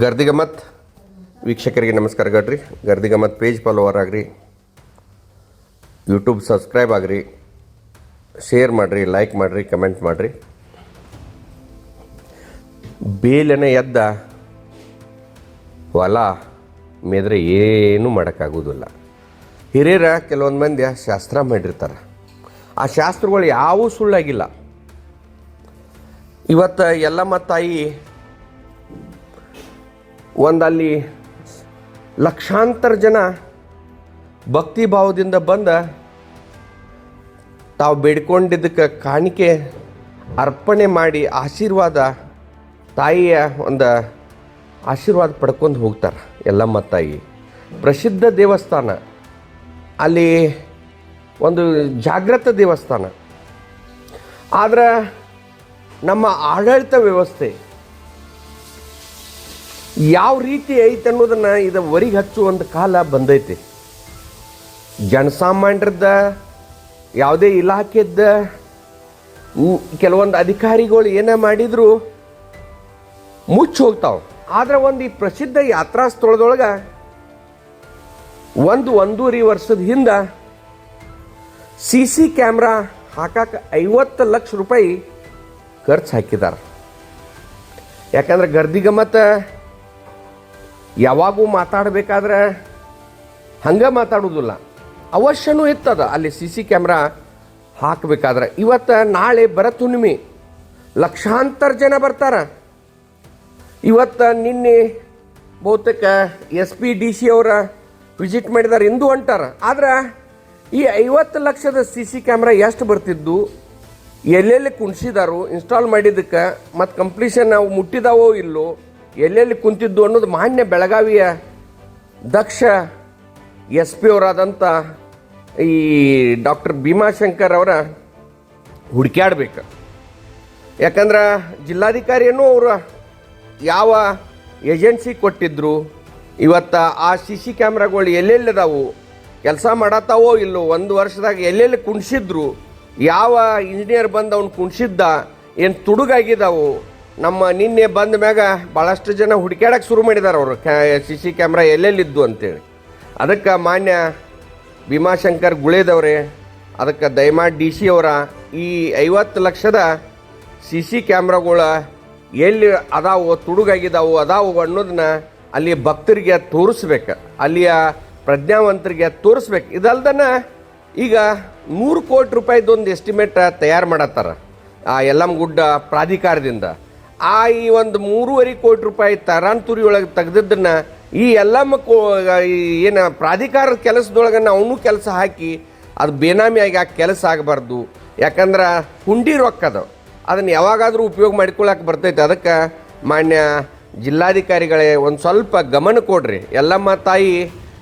ಗರ್ದಿಗಮತ್. ವೀಕ್ಷಕರಿಗೆ ನಮಸ್ಕಾರ ಗಡ್ರಿ. ಗರ್ದಿಗಮತ್ ಪೇಜ್ ಫಾಲೋವರ್ ಆಗ್ರಿ. ಯೂಟ್ಯೂಬ್ ಸಬ್ಸ್ಕ್ರೈಬ್ ಆಗ್ರಿ. ಶೇರ್ ಮಾಡಿರಿ ಲೈಕ್ ಮಾಡಿರಿ ಕಮೆಂಟ್ ಮಾಡಿರಿ. ಬೇಲನೆ ಎದ್ದ ಹೊಲ ಮೇದ್ರೆ ಏನೂ ಮಾಡೋಕ್ಕಾಗೋದಿಲ್ಲ. ಹಿರಿಯರ ಕೆಲವೊಂದು ಮಂದಿ ಶಾಸ್ತ್ರ ಮಾಡಿರ್ತಾರೆ. ಆ ಶಾಸ್ತ್ರಗಳು ಯಾವೂ ಸುಳ್ಳಾಗಿಲ್ಲ. ಇವತ್ತು ಎಲ್ಲಮ್ಮ ತಾಯಿ ಒಂದಲ್ಲಿ ಲಕ್ಷಾಂತರ ಜನ ಭಕ್ತಿ ಭಾವದಿಂದ ಬಂದ ತಾವು ಬೇಡ್ಕೊಂಡಿದ್ದಕ್ಕೆ ಕಾಣಿಕೆ ಅರ್ಪಣೆ ಮಾಡಿ ಆಶೀರ್ವಾದ ತಾಯಿಯ ಒಂದು ಆಶೀರ್ವಾದ ಪಡ್ಕೊಂಡು ಹೋಗ್ತಾರೆ ಎಲ್ಲಮ್ಮ ತಾಯಿ. ಪ್ರಸಿದ್ಧ ದೇವಸ್ಥಾನ. ಅಲ್ಲಿ ಒಂದು ಜಾಗೃತ ದೇವಸ್ಥಾನ. ಆದ್ರೆ ನಮ್ಮ ಆಡಳಿತ ವ್ಯವಸ್ಥೆ ಯಾವ ರೀತಿ ಐತೆ ಅನ್ನೋದನ್ನು ಇದು ವರಿಗೆ ಒಂದು ಕಾಲ ಬಂದೈತಿ. ಜನಸಾಮಾನ್ಯರದ ಯಾವುದೇ ಇಲಾಖೆದ್ದ ಕೆಲವೊಂದು ಅಧಿಕಾರಿಗಳು ಏನೇ ಮಾಡಿದ್ರು, ಮುಚ್ಚಿ ಹೋಗ್ತಾವೆ. ಆದ್ರೆ ಒಂದು ಈ ಪ್ರಸಿದ್ಧ ಯಾತ್ರಾ ಸ್ಥಳದೊಳಗೆ ಒಂದು ಒಂದೂವರೆ ವರ್ಷದ ಹಿಂದೆ ಸಿ ಸಿ ಕ್ಯಾಮ್ರಾ ಹಾಕಕ್ಕೆ ಐವತ್ತು ಲಕ್ಷ ರೂಪಾಯಿ ಖರ್ಚು ಹಾಕಿದ್ದಾರೆ ಯಾಕಂದ್ರೆ ಗರ್ದಿಗಮತ ಯಾವಾಗೂ ಮಾತಾಡಬೇಕಾದ್ರೆ ಹಂಗೆ ಮಾತಾಡೋದಿಲ್ಲ ಅವಶ್ಯನೂ ಇರ್ತದ ಅಲ್ಲಿ ಸಿ ಸಿ ಕ್ಯಾಮ್ರಾ ಹಾಕಬೇಕಾದ್ರೆ. ಇವತ್ತು ನಾಳೆ ಬರತ್ ಹುಣ್ಣಿಮೆ ಲಕ್ಷಾಂತರ ಜನ ಬರ್ತಾರ. ಇವತ್ತು ನಿನ್ನೆ ಬಹುತೇಕ ಎಸ್ ಪಿ, ಡಿ ಸಿ ಅವರ ವಿಸಿಟ್ ಮಾಡಿದಾರೆ ಎಂದು ಅಂಟಾರ ಆದ್ರೆ ಈ ಐವತ್ತು ಲಕ್ಷದ ಸಿ ಸಿ ಕ್ಯಾಮ್ರಾ ಎಷ್ಟು ಬರ್ತಿದ್ದು? ಎಲ್ಲೆಲ್ಲಿ ಕುಣಿಸಿದಾರು, ಇನ್ಸ್ಟಾಲ್ ಮಾಡಿದ್ದಕ್ಕೆ ಮತ್ತು ಕಂಪ್ಲೀಷನ್ ನಾವು ಮುಟ್ಟಿದಾವೋ ಇಲ್ಲೋ ಎಲ್ಲೆಲ್ಲಿ ಕುಂತಿದ್ದು ಅನ್ನೋದು ಮಾನ್ಯ ಬೆಳಗಾವಿಯ ದಕ್ಷ ಎಸ್ ಪಿ ಅವರಾದಂಥ ಈ ಡಾಕ್ಟರ್ ಭೀಮಾಶಂಕರ್ ಅವರ ಹುಡುಕ್ಯಾಡ್ಬೇಕು. ಯಾಕಂದ್ರೆ ಜಿಲ್ಲಾಧಿಕಾರಿಯನ್ನು ಅವರು ಯಾವ ಏಜೆನ್ಸಿ ಕೊಟ್ಟಿದ್ರು, ಇವತ್ತು ಆ ಸಿ ಸಿ ಕ್ಯಾಮ್ರಾಗಳು ಎಲ್ಲೆಲ್ಲಿದಾವು, ಕೆಲಸ ಮಾಡತ್ತಾವೋ ಇಲ್ಲೋ, ಒಂದು ವರ್ಷದಾಗ ಎಲ್ಲೆಲ್ಲಿ ಕುಣಿಸಿದ್ರು, ಯಾವ ಇಂಜಿನಿಯರ್ ಬಂದು ಅವನು ಕುಣಿಸಿದ್ದ, ಏನು ತುಡುಗಾಗಿದ್ದಾವು ನಮ್ಮ ನಿನ್ನೆ ಬಂದ ಮ್ಯಾಗ ಭಾಳಷ್ಟು ಜನ ಹುಡುಕ್ಯಾಡಕ್ಕೆ ಶುರು ಮಾಡಿದಾರೆ ಅವರು. ಕ್ಯಾ, ಸಿ ಸಿ ಕ್ಯಾಮ್ರಾ ಎಲ್ಲೆಲ್ಲಿದ್ದು ಅಂತೇಳಿ. ಅದಕ್ಕೆ ಮಾನ್ಯ ಭೀಮಾಶಂಕರ್ ಗುಳೇದವ್ರೆ, ಅದಕ್ಕೆ ದಯಮಾಡಿ ಡಿ ಸಿ ಅವರ, ಈ ಐವತ್ತು ಲಕ್ಷದ ಸಿ ಸಿ ಕ್ಯಾಮ್ರಾಗಳು ಎಲ್ಲಿ ಅದಾವು ತುಡುಗಾಗಿದ್ದಾವು ಅದಾವು ಅನ್ನೋದನ್ನ ಅಲ್ಲಿ ಭಕ್ತರಿಗೆ ತೋರಿಸ್ಬೇಕು. ಅಲ್ಲಿಯ ಪ್ರಜ್ಞಾವಂತರಿಗೆ ತೋರಿಸ್ಬೇಕು. ಇದಲ್ದನ ಈಗ ನೂರು ಕೋಟಿ ರೂಪಾಯಿದೊಂದು ಎಸ್ಟಿಮೇಟ್ ತಯಾರು ಮಾಡತ್ತಾರ. ಆ ಯಲ್ಲಮ್ಮಗುಡ್ಡ ಪ್ರಾಧಿಕಾರದಿಂದ. ಆ ಈ ಒಂದು ಮೂರುವರೆ ಕೋಟಿ ರೂಪಾಯಿ ತರಾಂತುರಿ ಒಳಗೆ ತೆಗೆದಿದ್ದನ್ನ ಈ ಎಲ್ಲಮ್ಮ ಮಕ್ಕಳು ಏನು ಪ್ರಾಧಿಕಾರದ ಕೆಲಸದೊಳಗೆ ಅವನು ಕೆಲಸ ಹಾಕಿ ಅದು ಬೇನಾಮಿಯಾಗಿ ಆ ಕೆಲಸ ಆಗಬಾರ್ದು. ಯಾಕಂದ್ರೆ ಹುಂಡಿ ರೊಕ್ಕದ ಅದನ್ನು ಯಾವಾಗಾದರೂ ಉಪಯೋಗ ಮಾಡ್ಕೊಳಕ್ಕೆ ಬರ್ತೈತೆ. ಅದಕ್ಕೆ ಮಾನ್ಯ ಜಿಲ್ಲಾಧಿಕಾರಿಗಳೇ ಒಂದು ಸ್ವಲ್ಪ ಗಮನ ಕೊಡ್ರಿ. ಎಲ್ಲಮ್ಮ ತಾಯಿ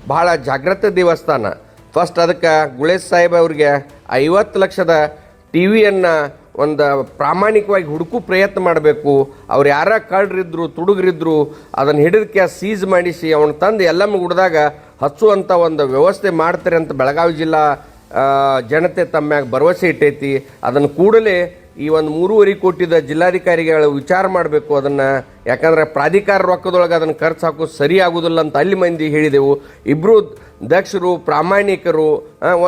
ಭಾಳ ಜಾಗೃತ ದೇವಸ್ಥಾನ. ಫಸ್ಟ್ ಅದಕ್ಕೆ ಗುಳೇಶ್ ಸಾಹೇಬ್ ಅವ್ರಿಗೆ ಐವತ್ತು ಲಕ್ಷದ ಟಿ ವಿಯನ್ನು ಒಂದು ಪ್ರಾಮಾಣಿಕವಾಗಿ ಹುಡುಕು ಪ್ರಯತ್ನ ಮಾಡಬೇಕು. ಅವ್ರು ಯಾರ ಕಳ್ಳರಿದ್ರು ತುಡುಗರಿದ್ರು ಅದನ್ನು ಹಿಡಿದಕ್ಕೆ ಸೀಜ್ ಮಾಡಿಸಿ ಅವನು ತಂದು ಎಲ್ಲಮ್ಮ ಗುಡ್ದಾಗ ಹಚ್ಚುವಂಥ ಒಂದು ವ್ಯವಸ್ಥೆ ಮಾಡ್ತಾರೆ ಅಂತ ಬೆಳಗಾವಿ ಜಿಲ್ಲಾ ಜನತೆ ತಮ್ಮ ಮ್ಯಾಗ ಭರವಸೆ ಇಟ್ಟೈತಿ. ಅದನ್ನು ಕೂಡಲೇ ಈ ಒಂದು ಮೂರುವರೆ ಕೋಟಿದ ಜಿಲ್ಲಾಧಿಕಾರಿಗಳು ವಿಚಾರ ಮಾಡಬೇಕು ಅದನ್ನು. ಯಾಕಂದ್ರೆ ಪ್ರಾಧಿಕಾರ ರೊಕ್ಕದೊಳಗೆ ಅದನ್ನು ಖರ್ಚು ಹಾಕೋದು ಸರಿ ಆಗೋದಿಲ್ಲ ಅಂತ ಅಲ್ಲಿ ಮಂದಿ ಹೇಳಿದೆವು. ಇಬ್ಬರು ದಕ್ಷರು, ಪ್ರಾಮಾಣಿಕರು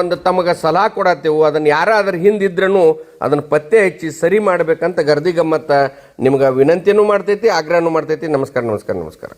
ಒಂದು ತಮಗೆ ಸಲಹಾ ಕೊಡತ್ತೆವು. ಅದನ್ನು ಯಾರಾದ್ರ ಹಿಂದಿದ್ರೂ ಅದನ್ನು ಪತ್ತೆ ಹಚ್ಚಿ ಸರಿ ಮಾಡಬೇಕಂತ ಗರ್ದಿ ಗಮ್ಮತ್ತ ನಿಮ್ಗೆ ವಿನಂತಿನೂ ಮಾಡ್ತೈತಿ, ಆಗ್ರಹನೂ ಮಾಡ್ತೈತಿ. ನಮಸ್ಕಾರ ನಮಸ್ಕಾರ ನಮಸ್ಕಾರ.